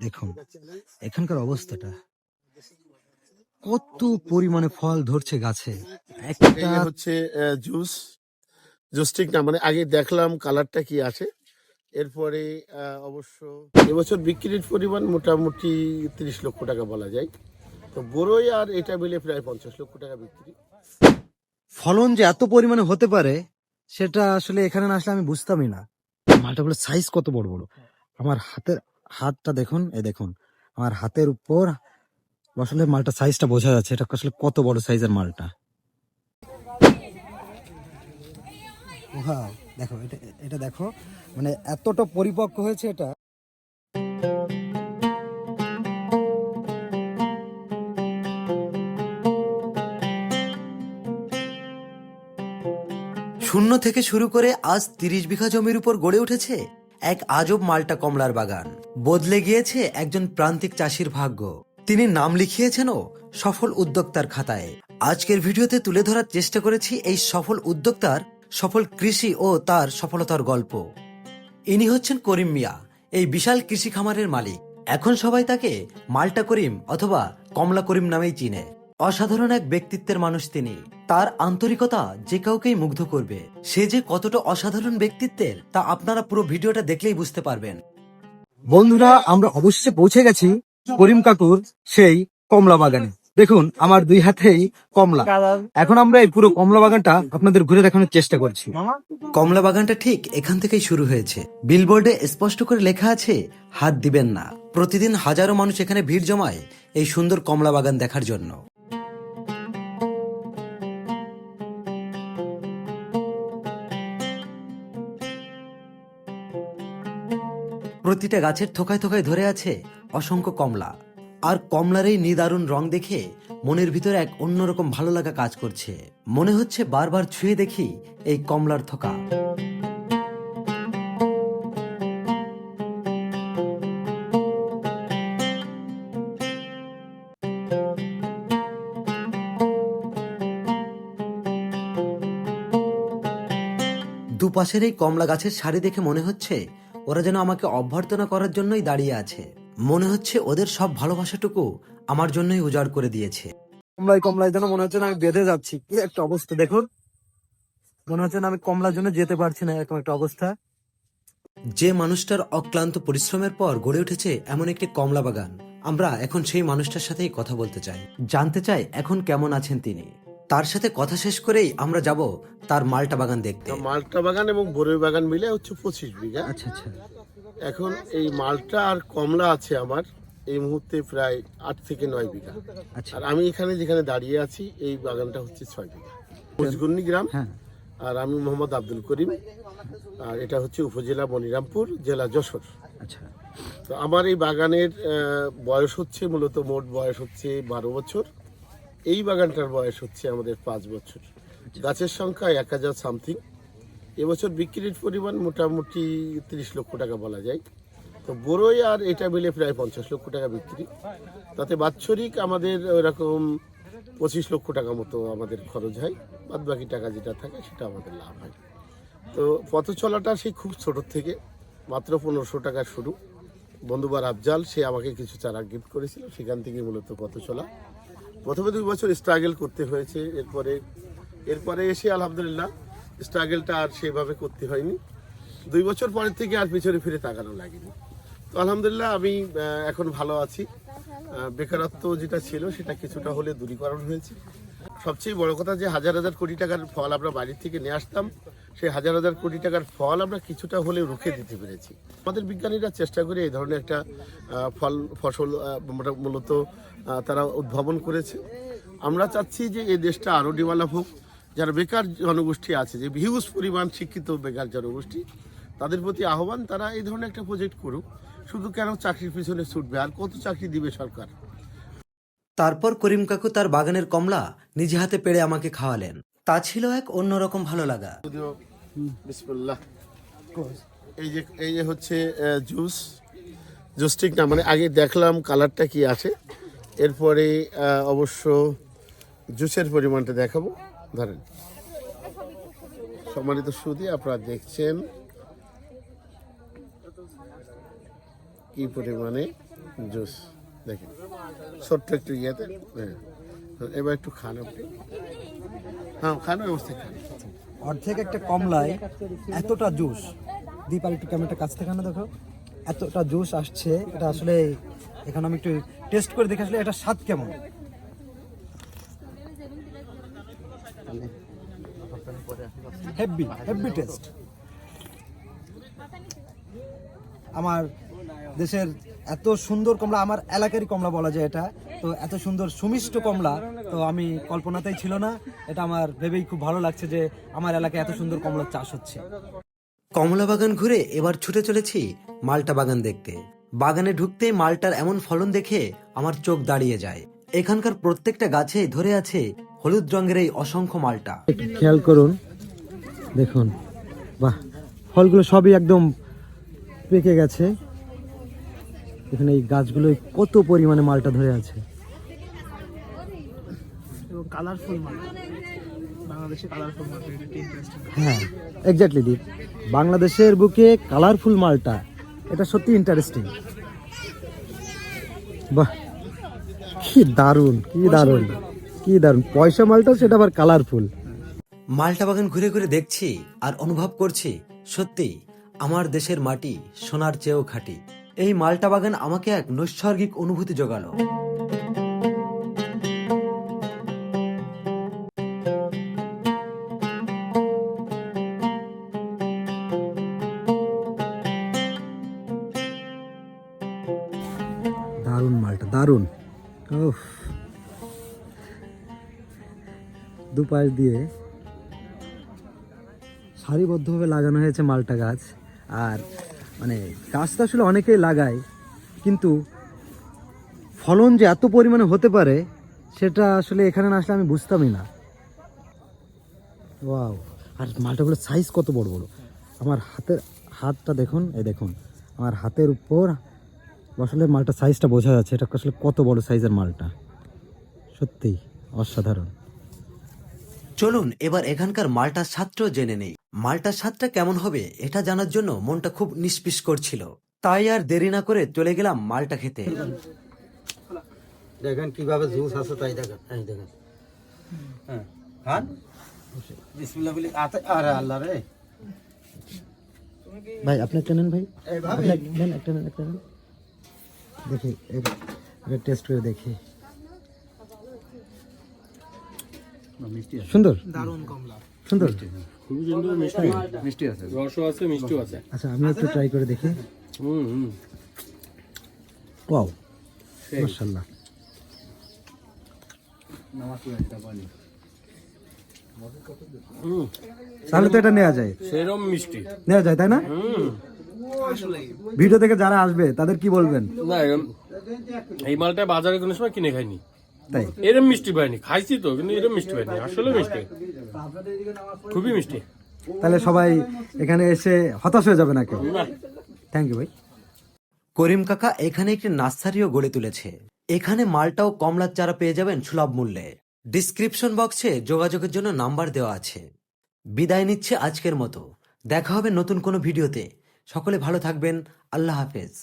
দেখুন এখানকার অবস্থাটা। কত পরিমাণে ফল ধরছে গাছে। একটা হচ্ছে জুস। জুস জুস্টিক না মানে আগে দেখলাম কালারটা কি আছে। এরপরে অবশ্য এবছর বিক্রির পরিমাণ মোটামুটি তিরিশ লক্ষ টাকা বলা যায়। তো বড়ই আর এটা মিলে প্রায় পঞ্চাশ লক্ষ টাকা বিক্রি। ফলন যে এত পরিমাণে হতে পারে সেটা আসলে এখানে না আসলে আমি বুঝতামই না। মালটাগুলো সাইজ কত বড় বড়? আমার হাতের হাতটা দেখুন এই দেখুন। আমার হাতের উপর আসলে মালটা সাইজটা বোঝা যাচ্ছে এটা আসলে কত বড় সাইজের মালটা। দেখো এটা এটা দেখো মানে এতটা পরিপক্ক হয়েছে এটা। শূন্য থেকে শুরু করে আজ তিরিশ বিঘা জমির উপর গড়ে উঠেছে? এক আজব মাল্টা কমলার বাগান। বদলে গিয়েছে একজন প্রান্তিক চাষির ভাগ্য। তিনি নাম লিখিয়েছেনও সফল উদ্যোক্তার খাতায়। আজকের ভিডিওতে তুলে ধরার চেষ্টা করেছি এই সফল উদ্যোক্তার, সফল কৃষি ও তার সফলতার গল্প। ইনি হচ্ছেন করিম মিয়া, এই বিশাল কৃষি খামারের মালিক। এখন সবাই তাকে মাল্টা করিম অথবা কমলা করিম নামেই চিনে। অসাধারণ এক ব্যক্তিত্বের মানুষ তিনি। তার আন্তরিকতা যে কাউকেই মুগ্ধ করবে সে যে কতটা অসাধারণ ব্যক্তিত্বের তা আপনারা পুরো ভিডিওটা দেখলেই বুঝতে পারবেন। বন্ধুরা আমরা অবশ্যই পৌঁছে গেছি করিম কাকুর সেই কমলা বাগানে। দেখুন আমার দুই হাতেই কমলা। এখন আমরা এই পুরো কমলা বাগানটা আপনাদের ঘুরে দেখানোর চেষ্টা করছি। কমলা বাগানটা ঠিক এখান থেকেই শুরু হয়েছে। বিলবোর্ডে স্পষ্ট করে লেখা আছে হাত দিবেন না। প্রতিদিন হাজারো মানুষ এখানে ভিড় জমায় এই সুন্দর কমলা বাগান দেখার জন্য। প্রতিটা গাছের থোকায় থোকায় ধরে আছে অসংখ্য কমলা। আর কমলার এই নিদারুণ রং দেখে মনের ভিতরে এক অন্যরকম ভালো লাগা কাজ করছে। মনে হচ্ছে বারবার ছুঁয়ে দেখি এই কমলার থোকা। দুপাশের এই কমলা গাছের সারি দেখে মনে হচ্ছে ওরা যেন আমাকে অভ্যর্থনা করার জন্যই দাঁড়িয়ে আছে। মনে হচ্ছে ওদের সব ভালোবাসাটুকু আমার জন্যই উজাড় করে দিয়েছে। কমলায় কমলায় যেন মনে হচ্ছে না আমি বেঁধে যাচ্ছি। কি একটা অবস্থা দেখুন। মনে হচ্ছে না আমি কমলার জন্য যেতে পারছি না এরকম একটা অবস্থা। যে মানুষটার অক্লান্ত পরিশ্রমের পর গড়ে উঠেছে এমন একটি কমলা বাগান আমরা এখন সেই মানুষটার সাথেই কথা বলতে চাই। জানতে চাই এখন কেমন আছেন তিনি। তার সাথে কথা শেষ করেই আমরা যাব তার মালটা বাগান দেখতে। মালটা বাগান এবং বড়ই বাগান মিলে হচ্ছে পঁচিশ বিঘা। আচ্ছা আচ্ছা। এখন এই মালটা আর কমলা আছে আমার এই মুহূর্তে প্রায় আট থেকে নয় বিঘা। আচ্ছা। আর আমি এখানে যেখানে দাঁড়িয়ে আছি এই বাগানটা হচ্ছে ছয় বিঘা। মুজগুন্নি গ্রাম। হ্যাঁ। আর আমি মোহাম্মদ আব্দুল করিম। আর এটা হচ্ছে উপজেলা মনিরামপুর জেলা যশোর। আচ্ছা। তো আমার এই বাগানের বয়স হচ্ছে মূলত মোট বয়স হচ্ছে বারো বছর। এই বাগানটার বয়স হচ্ছে আমাদের পাঁচ বছর। গাছের সংখ্যা এক হাজার সামথিং এবছর বিক্রির পরিমাণ মোটামুটি তিরিশ লক্ষ টাকা বলা যায়। তো বড়ই আর এটা মিলে প্রায় পঞ্চাশ লক্ষ টাকা বিক্রি। তাতে বাৎসরিক আমাদের ওরকম পঁচিশ লক্ষ টাকা মতো আমাদের খরচ হয়। বাদ বাকি টাকা যেটা থাকে সেটা আমাদের লাভ হয়। তো পথ চলাটা সেই খুব ছোট থেকে, মাত্র পনেরোশো টাকা শুরু। বন্ধুবার আফজাল, সে আমাকে কিছু চারা গিফট করেছিল। সেখান থেকে মূলত পথ চলা প্রথমে দুই বছর স্ট্রাগল করতে হয়েছে, এরপরে এরপরে এসে আলহামদুলিল্লাহ স্ট্রাগলটা আর সেভাবে করতে হয়নি। দুই বছর পরের থেকে আর পিছনে ফিরে তাকানো লাগেনি। তো আলহামদুলিল্লাহ আমি এখন ভালো আছি। বেকারত্ব যেটা ছিল সেটা কিছুটা হলে দূরীকরণ হয়েছে। সবচেয়ে বড় কথা যে হাজার হাজার কোটি টাকার ফল আমরা বাড়ির থেকে নিয়ে আসতাম। সেই হাজার হাজার কোটি টাকার ফল আমরা কিছুটা হলে রুখে দিতে পেরেছি। আমাদের বিজ্ঞানীরা চেষ্টা করে এই ধরনের একটা ফল, ফসল মূলত তারা উদ্ভাবন করেছে। আমরা চাচ্ছি যে এই দেশটা আরও ডেভেলপ হোক। যারা বেকার জনগোষ্ঠী আছে, যে হিউজ পরিমাণ শিক্ষিত বেকার জনগোষ্ঠী, তাদের প্রতি আহ্বান, তারা এই ধরনের একটা প্রজেক্ট করুক। শুধু কেন চাকরির পিছনে ছুটবে? আর কত চাকরি দিবে সরকার? তারপর করিম কাকু তার বাগানের কমলা নিজে হাতে পেড়ে আমাকে খাওয়ালেন। তা ছিল এক অন্যরকম ভালো লাগা। বিসমিল্লাহ। এই যে এই যে হচ্ছে জুস জুসটিক না মানে আগে দেখলাম কালারটা কি আছে এরপরে অবশ্য জুসের পরিমাণটা দেখাবো। ধরেন সম্মানিত সুদি আপনারা দেখছেন কি পরিমাণে জুস। দেখেন ছোট্ট একটু ইয়েতে হ্যাঁ এবার একটু খান আপনি। হ্যাঁ অর্ধেক একটা কমলায় এতটা জুস। দীপ আর একটু ক্যামেরাটা কাছ থেকে আনো দেখো। এতটা জুস আসছে, এটা আসলে এখানে আমি একটু টেস্ট করে দেখে আসলে এটা স্বাদ কেমন। হেভি হেভি টেস্ট আমার দেশের এত সুন্দর কমলা আমার এলাকারই কমলা বলা যায় এটা। তো এত সুন্দর সুমিষ্ট কমলা তো আমি কল্পনাতেই ছিল না। এটা আমার ভেবেই খুব ভালো লাগছে যে আমার এলাকায় এত সুন্দর কমলার চাষ হচ্ছে। কমলা বাগান ঘুরে এবার ছুটে চলেছি মালটা বাগান দেখতে। বাগানে ঢুকতেই মালটার এমন ফলন দেখে আমার চোখ দাঁড়িয়ে যায়। এখানকার প্রত্যেকটা গাছে ধরে আছে হলুদ রঙের এই অসংখ্য মালটা। খেয়াল করুন দেখুন। বাহ ফলগুলো সবই একদম পেকে গেছে। এখানে এই গাছগুলোয় কত পরিমাণে মালটা ধরে আছে? কালারফুল মাল। বাংলাদেশে কালারফুল মাল এটা ইন্টারেস্টিং হ্যাঁ এক্স্যাক্টলি দীপ বাংলাদেশের বুকে কালারফুল মালটা এটা সত্যি ইন্টারেস্টিং বাহ কি দারুণ কি দারুণ কি দারুণ। পয়সা মালটা সেটা আবার কালারফুল মালটা বাগান ঘুরে ঘুরে দেখছি আর অনুভব করছি সত্যি আমার দেশের মাটি সোনার চেয়েও খাঁটি। এই মালটা বাগান আমাকে এক নৈসর্গিক অনুভূতি জোগালো। দারুণ মালটা, দারুণ। উফ। দুপাশ দিয়ে সারিবদ্ধভাবে লাগানো হয়েছে মালটা গাছ। আর মানে গাছ তো আসলে অনেকেই লাগায়, কিন্তু ফলন যে এত পরিমাণে হতে পারে, সেটা আসলে এখানে না আসলে আমি বুঝতামই না। ওয়াও, আর মালটাগুলোর সাইজ কত বড় বড় আমার হাতের হাতটা দেখুন, এই দেখুন, আমার হাতের উপর আসলে মালটা সাইজটা বোঝা যাচ্ছে, এটা আসলে কত বড় সাইজের মালটা। সত্যি অসাধারণ। চলুন এবার এখানকার মালটার স্বাদটাও জেনে নেই। মালটার স্বাদটা কেমন হবে এটা জানার জন্য মনটা খুব নিষ্পিস করছিল। তাই আর দেরি না করে চলে গেলাম মালটা খেতে। দেখেন কীভাবে জুস আছে তাই দেখেন এই দেখেন। হ্যাঁ খান। বিসমিল্লাহ বলি আরে আল্লাহ রে। ভাই আপনি একটা নেন ভাই। আপনি এক- নেন একটা নেন একটা নেন। দেখি এটা টেস্ট করে দেখি। সুন্দর? দারুণ কমলা। সুন্দর? রসও আছে মিষ্টিও আছে। আচ্ছা আমি একটু ট্রাই করে দেখি। হুম হুম। ওয়াও। মাশাআল্লাহ। তাহলে তো এটা নেওয়া যায়। সেরম মিষ্টি। নেওয়া যায় তাই না? ভিডিও থেকে যারা আসবে তাদের কি বলবেন? না এই মালটা বাজারে কোনো সময় কিনে খাইনি। তাই? এরম মিষ্টি পাইনি খাইছি তো কিন্তু এরম মিষ্টি পাইনি আসলে মিষ্টি। খুবই মিষ্টি। তাহলে সবাই এখানে এসে হতাশ হয়ে যাবে না কেউ? থ্যাংক ইউ ভাই। করিম কাকা এখানে একটি নার্সারিও গড়ে তুলেছে। এখানে মালটাও কমলার চারা পেয়ে যাবেন সুলভ মূল্যে। ডিসক্রিপশন বক্সে যোগাযোগের জন্য নাম্বার দেওয়া আছে। বিদায় নিচ্ছে আজকের মতো। দেখা হবে নতুন কোনো ভিডিওতে। সকলে ভালো থাকবেন। আল্লাহ হাফেজ।